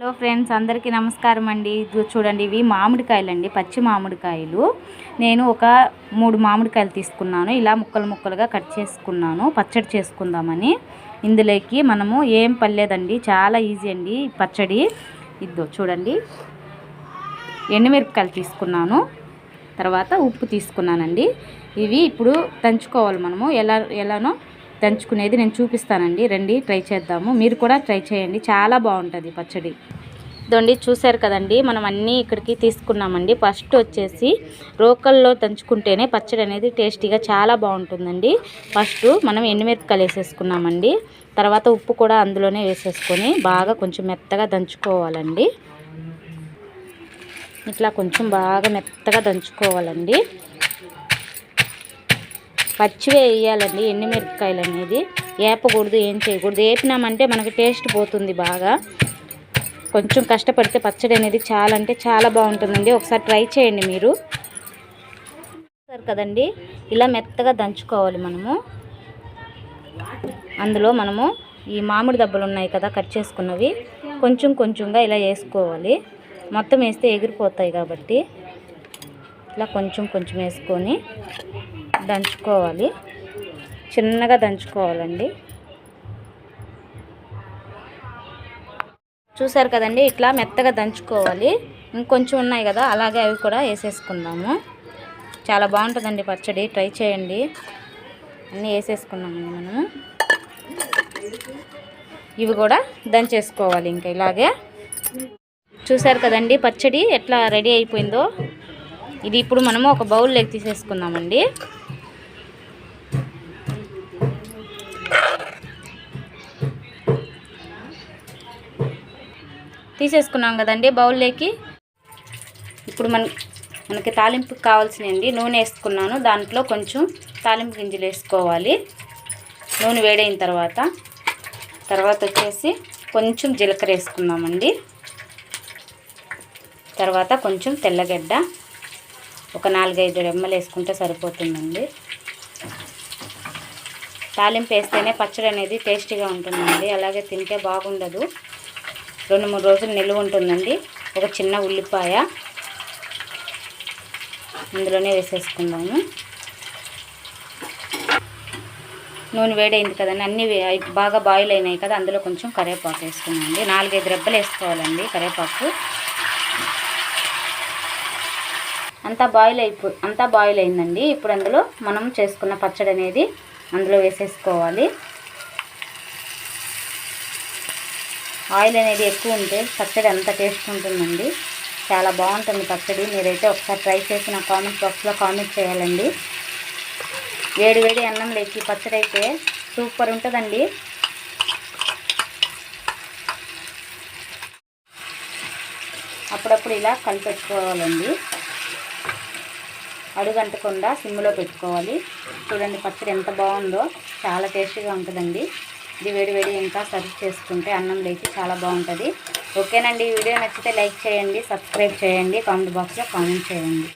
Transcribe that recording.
Hello friends అందరికీ నమస్కారం అండి. చూడండి ఇవి మామిడికాయలు అండి పచ్చి మామిడికాయలు. నేను ఒక మూడు మామిడికాయలు తీసుకున్నాను. ఇలా ముక్కలు ముక్కలుగా కట్ చేసుకున్నాను. పచ్చడి చేసుకుందామని. ఇందులోకి మనము ఏం పర్లేదండి చాలా ఈజీ అండి పచ్చడి. ఇద్దో చూడండి ఎండుమిరపకాయలు తీసుకున్నాను. తర్వాత ఉప్పు తీసుకున్నానండి. ఇవి ఇప్పుడు దంచుకోవాలి మనము. ఎలా ఎలానో దంచుకునేది నేను చూపిస్తానండి. రండి ట్రై చేద్దాము. మీరు కూడా ట్రై చేయండి. చాలా బాగుంటుంది పచ్చడి. ఇదండి చూశారు కదండి మనం అన్నీ ఇక్కడికి తీసుకున్నామండి. ఫస్ట్ వచ్చేసి రోకల్లో దంచుకుంటేనే పచ్చడి అనేది టేస్టీగా చాలా బాగుంటుందండి. ఫస్ట్ మనం ఎండుమిరపకాయలు వేసేసుకున్నామండి. తర్వాత ఉప్పు కూడా అందులోనే వేసేసుకొని బాగా కొంచెం మెత్తగా దంచుకోవాలండి. ఇట్లా కొంచెం బాగా మెత్తగా దంచుకోవాలండి. పచ్చివే వేయాలండి ఎండుమిరపకాయలు అనేది వేపకూడదు ఏం చేయకూడదు. ఏపినామంటే మనకి టేస్ట్ పోతుంది బాగా. కొంచెం కష్టపడితే పచ్చడి అనేది చాలా అంటే చాలా బాగుంటుందండి. ఒకసారి ట్రై చేయండి మీరు. సరే కదండి? ఇలా మెత్తగా దంచుకోవాలి మనము. అందులో మనము ఈ మామిడి దెబ్బలు ఉన్నాయి కదా కట్ చేసుకున్నవి. కొంచెం కొంచెంగా ఇలా వేసుకోవాలి. మొత్తం వేస్తే ఎగిరిపోతాయి కాబట్టి. ఇట్లా కొంచెం కొంచెం వేసుకొని దంచుకోవాలి. చిన్నగా దంచుకోవాలండి. చూసారు కదండి ఇట్లా మెత్తగా దంచుకోవాలి. ఇంకొంచెం ఉన్నాయి కదా అలాగే అవి కూడా వేసేసుకుందాము. చాలా బాగుంటుందండి పచ్చడి ట్రై చేయండి. అన్నీ వేసేసుకున్నామండి మనము. ఇవి కూడా దంచేసుకోవాలి ఇంకా ఇలాగే. చూసారు కదండి పచ్చడి ఎట్లా రెడీ అయిపోయిందో. ఇది ఇప్పుడు మనము ఒక బౌల్లోకి తీసేసుకుందామండి. తీసేసుకున్నాం కదండి బౌల్లోకి ఇప్పుడు మన మనకి తాలింపుకి కావాల్సినవి నూనె వేసుకున్నాను. దాంట్లో కొంచెం తాలింపు గింజలు వేసుకోవాలి. నూనె వేడైన తర్వాత తర్వాత వచ్చేసి కొంచెం జీలకర్ర వేసుకున్నామండి తర్వాత కొంచెం తెల్లగడ్డ ఒక నాలుగైదు రెమ్మలు వేసుకుంటే సరిపోతుందండి. తాలింపు వేస్తేనే పచ్చడి అనేది టేస్టీగా ఉంటుందండి. అలాగే తింటే బాగుండదు. రెండు మూడు రోజులు నిల్వ ఉంటుందండి. ఒక చిన్న ఉల్లిపాయ ఇందులోనే వేసేసుకుందాము. నూనె వేడైంది కదండి. అన్నీ బాగా బాయిల్ అయినాయి కదా అందులో కొంచెం కరివేపాకు అండి నాలుగైదు రెబ్బలు వేసుకోవాలండి కరివేపాకు. అంతా బాయిల్ అయిపో అంతా బాయిల్ అయిందండి. ఇప్పుడు అందులో మనం చేసుకున్న పచ్చడి అనేది అందులో వేసేసుకోవాలి. ఆయిల్ అనేది ఎక్కువ ఉంటే పచ్చడి అంత టేస్ట్ ఉంటుందండి. చాలా బాగుంటుంది పచ్చడి. మీరైతే ఒకసారి ట్రై చేసి నా కామెంట్ బాక్స్లో కామెంట్ చేయాలండి. వేడి వేడి అన్నం లేచి పచ్చడి అయితే సూపర్ ఉంటుందండి. అప్పుడప్పుడు ఇలా కలిపెట్టుకోవాలండి అడుగంటకుండా సిమ్లో పెట్టుకోవాలి. చూడండి పచ్చడి ఎంత బాగుందో. చాలా టేస్టీగా ఉంటుందండి. ఇది వేడి వేడి ఇంకా సర్వ్ చేసుకుంటే అన్నం లేచి చాలా బాగుంటుంది. ఓకేనండి ఈ వీడియో నచ్చితే లైక్ చేయండి సబ్స్క్రైబ్ చేయండి కామెంట్ బాక్స్లో కామెంట్ చేయండి.